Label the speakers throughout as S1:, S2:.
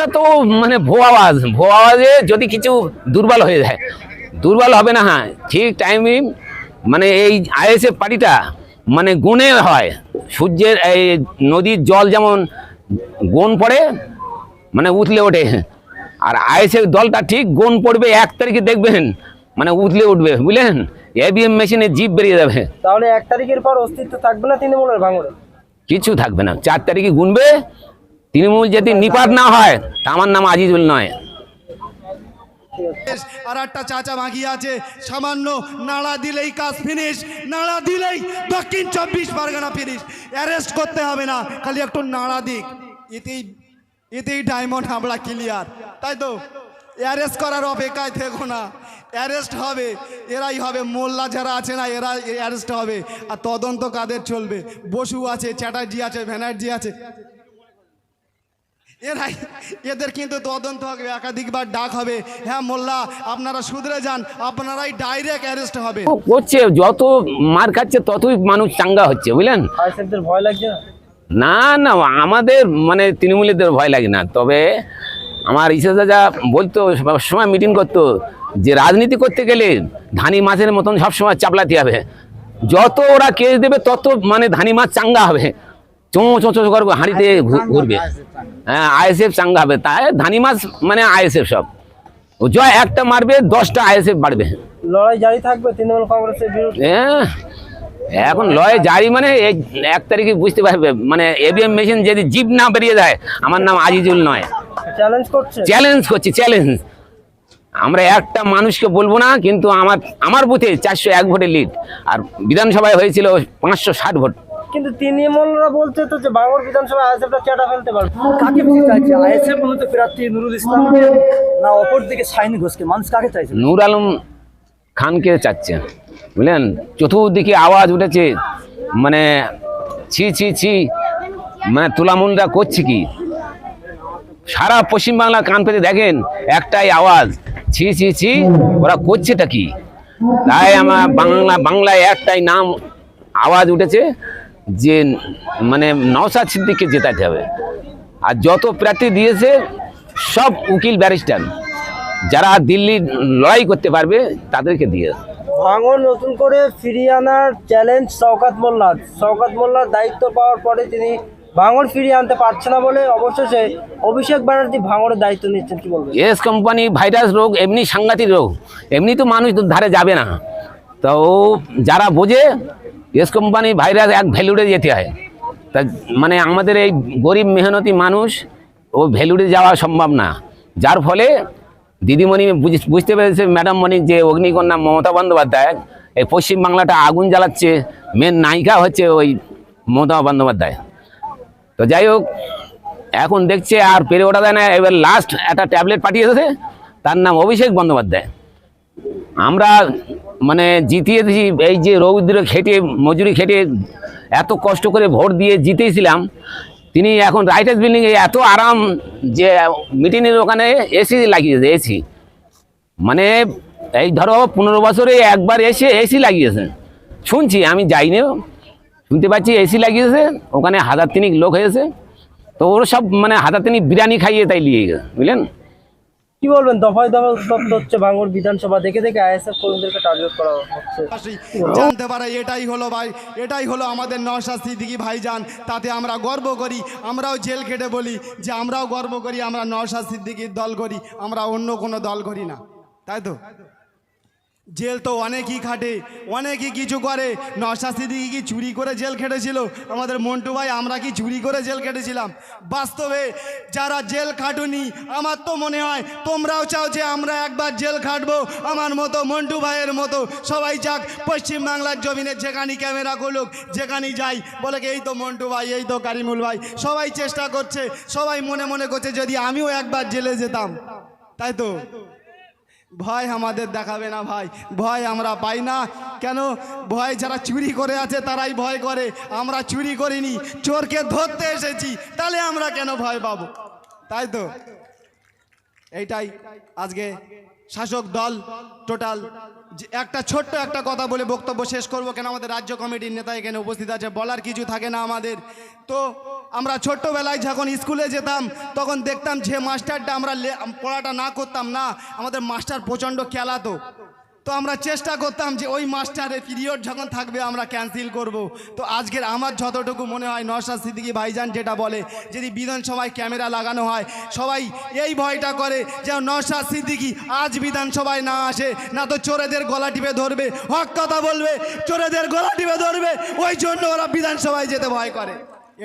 S1: ওটা তো মানে ভো আওয়াজ। ভো আওয়াজে যদি কিছু দুর্বল হয়ে যায়। দুর্বল হবে না হ্যাঁ। ঠিক টাইমে মানে এই আইএসএফ পার্টিটা মানে গুণে হয়। সূর্যের এই নদীর জল যেমন গুণ পড়ে মানে উতলে ওঠে। আর আইএসএফ দলটা ঠিক গুণ পড়বে এক তারিখে দেখবেন মানে উতলে উঠবে বুঝলেন? এবিএম মেশিনে জিপ বেরিয়ে যাবে।
S2: তাহলে এক তারিখের পর অস্তিত্ব থাকবে না তৃণমূলের ভাঙড়ে
S1: কিছু থাকবে না। চার তারিখে গুনবে তৃণমূল যদি নিপাত না হয় আমার নাম আজিজুল নয়।
S3: আর একটা চাচা মাগি আছে, সামান্য নাড়া দিলেই কাজ ফিনিশ নাড়া দিলেই দক্ষিণ চব্বিশ পরগনা ফিনিশ অ্যারেস্ট করতে হবে না, খালি একটু নাড়া দিক। এতেই এতেই ডায়মন্ড হাবড়া ক্লিয়ার তাই তো? অ্যারেস্ট করার অপেক্ষায় থেকো না। অ্যারেস্ট হবে, এরাই হবে, মোল্লা যারা আছে না, এরা অ্যারেস্ট হবে। আর তদন্ত কাদের চলবে? বসু আছে, চ্যাটার্জি আছে, ব্যানার্জি আছে। এরাই এদের কিন্তু তদন্ত হবে একাধিকবার ডাক হবে। হ্যাঁ মোল্লা আপনারা শুধরে যান আপনারাই ডাইরেক্ট অ্যারেস্ট হবে।
S1: করছে যত মার খাচ্ছে ততই মানুষ চাঙ্গা হচ্ছে বুঝলেন?
S2: ভয় লাগছে? না
S1: না না আমাদের মানে তৃণমূলীদের ভয় লাগে না। তবে আমার ইসে যা বলতো সময় মিটিং করতো যে রাজনীতি করতে গেলে ধানি মাছের মতন সবসময় চাপলাতে হবে। যত ওরা কেস দেবে তত মানে ধানি মাছ চাঙ্গা হবে। চোঁ চোঁ চোঁ করে হাঁড়িতে ঘুরবে। হ্যাঁ আইএসএফ চাঙ্গা হবে। তাই ধানি মাছ মানে আইএসএফ সব। ও জয় একটা মারবে দশটা আইএসএফ বাড়বে।
S2: লড়াই জারি থাকবে তৃণমূল কংগ্রেসের বিরুদ্ধে?
S1: হ্যাঁ, এখন লয় জারি মানে এই এক তারিখে বুঝতে পারবে মানে এবিএম মেশিন যদি জিপ না বেরিয়ে যায় আমার নাম আজিজুল নয়।
S2: চ্যালেঞ্জ করছে?
S1: চ্যালেঞ্জ করছি চ্যালেঞ্জ আমরা একটা মানুষকে বলব না কিন্তু আমার আমার বুথে চারশো এক ভোটে লিড আর বিধানসভায় হয়েছিল পাঁচশো ষাট ভোট।
S2: কিন্তু তৃণমূলরা বলছে তো যে বাংলার বিধানসভা আইএসএফটা চেটা ফেলতে পারবে।
S4: কাকে বেশি চাইছে, আইএসএফ মূলত প্রার্থী নুরুল ইসলামকে না অপর দিকে সাইনি ঘোষকে? মানুষ কাকে চাইছে?
S1: নূর আলম খানকে চাচ্ছে। বুঝলেন? চতুর্দিকে আওয়াজ উঠেছে। মানে ছি ছি ছি। মানে তুলামুন্ডা করছে কি? সারা পশ্চিমবাংলা কান পেতে দেখেন, একটাই আওয়াজ। ছি ছি ছি, ওরা করছেটা কি? তাই আমার বাংলা, বাংলায় একটাই নাম আওয়াজ উঠেছে। যে মানে নওসাদ সিদ্দিককে জেতাতে হবে। আর যত প্রার্থী দিয়েছে সব উকিল ব্যারিস্টার। যারা দিল্লি লড়াই করতে পারবে তাদেরকে দিয়ে।
S2: ভাঙন নতুন করে ফিরিয়ে আনার চ্যালেঞ্জ শওকাত মোল্লার। শওকাত মোল্লার দায়িত্ব পাওয়ার পরে তিনি ভাঙড় ফিরিয়ে আনতে পারছে না বলে অবশেষে অভিষেক ব্যানার্জি ভাঙড়ের দায়িত্ব নিচ্ছেন কি বলবেন?
S1: এস কোম্পানি ভাইরাস রোগ এমনি সাংঘাতিক রোগ। এমনি তো মানুষ ধারে যাবে না। তো যারা বোঝে এস কোম্পানি ভাইরাস এক ভ্যালুডে যেতে হয়। তা মানে আমাদের এই গরিব মেহনতি মানুষ, ও ভ্যালুডে যাওয়া সম্ভব না। যার ফলে দিদিমণি বুঝ- বুঝতে পেরেছে ম্যাডাম মণি যে অগ্নিকন্যা মমতা বন্দ্যোপাধ্যায়, এই পশ্চিমবাংলাটা আগুন জ্বালাচ্ছে মেন নায়িকা হচ্ছে ওই মমতা বন্দ্যোপাধ্যায়। তো যাই হোক, এখন দেখছে আর পেরে ওঠা যায় না। এবার লাস্ট একটা ট্যাবলেট পাঠিয়েছে তার নাম অভিষেক বন্দ্যোপাধ্যায়। আমরা মানে জিতিয়ে দিয়েছি এই যে রৌদ্র খেটে, মজুরি খেটে এত কষ্ট করে ভোট দিয়ে জিতেছিলাম, তিনি এখন রাইটার্স বিল্ডিংয়ে এত আরাম যে মিটিংয়ের ওখানে এসি লাগিয়েছে এসি মানে এই ধরো পনেরো বছরে একবার এসে এসি লাগিয়েছেন শুনছি, আমি যাইনিও শুনতে পাচ্ছি এসি লাগিয়েছে, ওখানে হাজার তিনিক লোক হয়েছে, তো ওর সব মানে হাজার তিনিক বিরিয়ানি খাইয়ে তাই নিয়ে গেছে, বুঝলেন?
S2: কি বলবেন? দফায় দফায় উত্তপ্ত হচ্ছে ভাঙর বিধানসভা। দেখে দেখে আইএসএফ কর্মীদেরকে টার্গেট করা হচ্ছে।
S3: জানতে পারে, এটাই হলো ভাই, এটাই হলো আমাদের নশাস্তি সিদ্দিকি ভাইজান। তাতে আমরা গর্ব করি, আমরাও জেল খেটে বলি যে আমরাও গর্ব করি, আমরা নশাস্তি সিদ্দিকির দল করি, আমরা অন্য কোনো দল করি না। তাই তো? জেল তো অনেকই খাটে অনেকই কিছু করে। নওশাদ সিদ্দিকি কি চুরি করে জেল খেটেছিল? আমাদের মন্টু ভাই আমরা কি চুরি করে জেল খেটেছিলাম? বাস্তবে যারা জেল খাটুনি আমার তো মনে হয় তোমরাও চাও যে আমরা একবার জেল খাটবো। আমার মতো মন্টু ভাইয়ের মতো সবাই যাক পশ্চিমবাংলার জমিনে যেখানে ক্যামেরা করুক যেখানে যাই বলে কি, এই তো মন্টু ভাই এই তো কারিমুল ভাই। সবাই চেষ্টা করছে সবাই মনে মনে করছে যদি আমিও একবার জেলে যেতাম। তাই তো? ভয় আমাদের দেখাবে না ভাই, ভয় আমরা পাই না। কেন? ভয় যারা চুরি করে আছে তারাই ভয় করে, আমরা চুরি করিনি, চোরকে ধরতে এসেছি, তাহলে আমরা কেন ভয় পাবো? তাই তো? এইটাই আজকে শাসক দল টোটাল একটা ছোট্ট একটা কথা বলে বক্তব্য শেষ করব, কেন আমাদের রাজ্য কমিটির নেতা এখানে উপস্থিত আছে, বলার কিছু থাকে না আমাদের। তো আমরা ছোট্টবেলায় যখন স্কুলে যেতাম, তখন দেখতাম যে মাস্টারটা আমরা পড়াটা না করতাম না, আমাদের মাস্টার প্রচণ্ড খেলাতো। তো আমরা চেষ্টা করতাম যে ওই মাস্টারের পিরিয়ড যখন থাকবে আমরা ক্যান্সেল করব। তো আজকের আমার যতটুকু মনে হয় নশা সিদ্দিকি ভাইজান যেটা বলে, যদি বিধানসভায় ক্যামেরা লাগানো হয়, সবাই এই ভয়টা করে যে নশা সিদ্দিকি আজ বিধানসভায় না আসে, না তো চোরেদের গলা টিপে ধরবে, হক কথা বলবে, চোরেদের গলা টিপে ধরবে, ওই জন্য ওরা বিধানসভায় যেতে ভয় করে।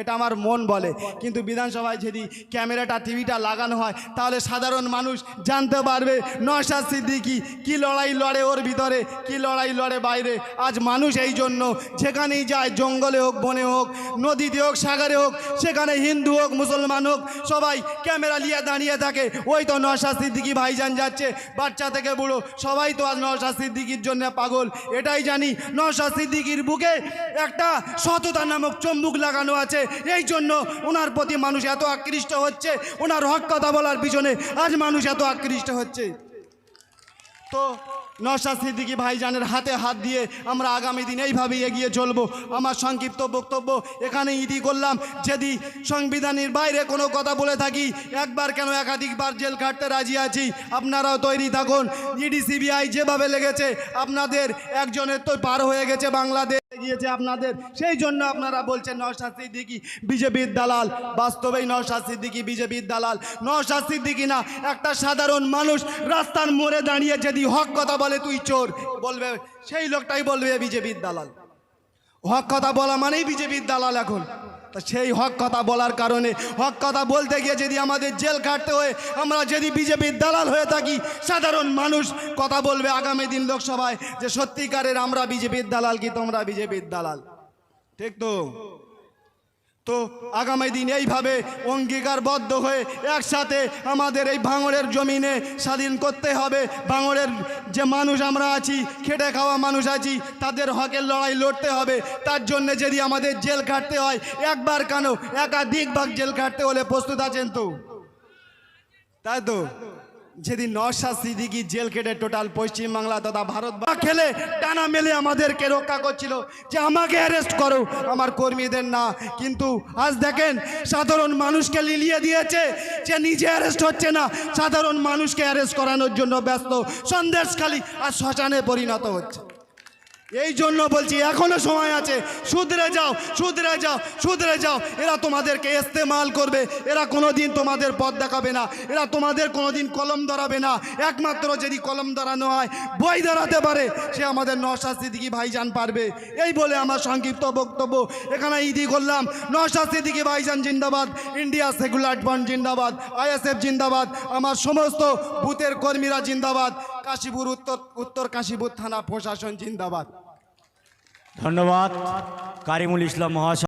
S3: এটা আমার মন বলে। কিন্তু বিধানসভায় যদি ক্যামেরাটা, টিভিটা লাগানো হয়, তাহলে সাধারণ মানুষ জানতে পারবে নশা সিদ্দিকি কি লড়াই লড়ে ওর ভিতরে, কি লড়াই লড়ে বাইরে। আজ মানুষ এই জন্য যেখানেই যায়, জঙ্গলে হোক, বনে হোক, নদীতে হোক, সাগরে হোক, সেখানে হিন্দু হোক, মুসলমান হোক, সবাই ক্যামেরা নিয়ে দাঁড়িয়ে থাকে। ওই তো নশা সিদ্দিকি ভাইজান যাচ্ছে, বাচ্চা থেকে বুড়ো, সবাই তো আজ নশা সিদ্দিকির জন্য পাগল। এটাই জানি নশা সিদ্দিকির বুকে একটা সততা নামক চম্বুক লাগানো আছে। এই জন্য ওনার প্রতি মানুষ এত আকৃষ্ট হচ্ছে। ওনার হক কথা বলার পিছনে আজ মানুষ এত আকৃষ্ট হচ্ছে। তো নশা সিদ্দিকি ভাইজানের হাতে হাত দিয়ে আমরা আগামী দিন এইভাবেই এগিয়ে চলবো। আমার সংক্ষিপ্ত বক্তব্য এখানে ইতি করলাম। যদি সংবিধানের বাইরে কোনো কথা বলে থাকি, একবার কেন একাধিকবার জেল খাটতে রাজি আছি? আপনারাও তৈরি থাকুন। ইডি, সিবিআই যেভাবে লেগেছে, আপনাদের একজনের তো পার হয়ে গেছে বাংলাদেশ। গিয়েছে আপনাদের। সেই জন্য আপনারা বলছেন, নওশাদ সিদ্দিকি বিজেপির দালাল। বাস্তবেই নওশাদ সিদ্দিকি বিজেপির দালাল। নওশাদ সিদ্দিকি না, একটা সাধারণ মানুষ রাস্তার মোড়ে দাঁড়িয়ে যদি হক কথা বলে, তুই চোর। বলবে, সেই লোকটাই বলবে বিজেপির দালাল। হক কথা বলা মানেই বিজেপির দালাল এখন। তা সেই হক কথা বলার কারণে, হক কথা বলতে গিয়ে যদি আমাদের জেল কাটতে হয়, আমরা যদি বিজেপির দালাল হয়ে থাকি, সাধারণ মানুষ কথা বলবে আগামী দিন লোকসভায় যে সত্যিকারের আমরা বিজেপির দালাল কি তোমরা বিজেপির দালাল? ঠিক তো? তো আগামী দিন এইভাবে অঙ্গীকারবদ্ধ হয়ে একসাথে আমাদের এই ভাঙড়ের জমিনে স্বাধীন করতে হবে। ভাঙড়ের যে মানুষ আমরা আছি, খেটে খাওয়া মানুষ আছি, তাদের হকের লড়াই লড়তে হবে। তার জন্য যদি আমাদের জেল কাটতে হয়, একবার কেন একাধিকবার জেল কাটতে হলে প্রস্তুত আছেন তো? তাই তো? যেদিন নশা সিদ্দিকি জেল কেটে টোটাল পশ্চিমবাংলা তথা ভারত খেলে টানা মেলে আমাদেরকে রক্ষা করছিল যে আমাকে অ্যারেস্ট করো। আমার কর্মীদের না। কিন্তু আজ দেখেন, সাধারণ মানুষকে লিলিয়ে দিয়েছে যে নিজে অ্যারেস্ট হচ্ছে না। সাধারণ মানুষকে অ্যারেস্ট করানোর জন্য ব্যস্ত। সন্দেশখালী আর শ্মশানে পরিণত হচ্ছে। এই জন্য বলছি, এখনও সময় আছে। শুধরে যাও শুধরে যাও শুধরে যাও। এরা তোমাদেরকে ইস্তেমাল করবে। এরা কোনোদিন তোমাদের পথ দেখাবে না। এরা তোমাদের কোনোদিন কলম ধরাবে না। একমাত্র যদি কলম ধরানো হয়, বই ধরাতে পারে। সে আমাদের নশাস্তি সিদ্দিকি ভাইজান পারবে। এই বলে আমার সংক্ষিপ্ত বক্তব্য। এখানে ইদি করলাম নশাস্তি সিদ্দিকি ভাইজান জিন্দাবাদ, ইন্ডিয়া সেকুলার ফ্রন্ট জিন্দাবাদ, আইএসএফ জিন্দাবাদ, আমার সমস্ত বুথের কর্মীরা জিন্দাবাদ, কাশীপুর উত্তর উত্তর কাশীপুর থানা প্রশাসন জিন্দাবাদ।
S5: ধন্যবাদ কারিমুল ইসলাম মহাশয়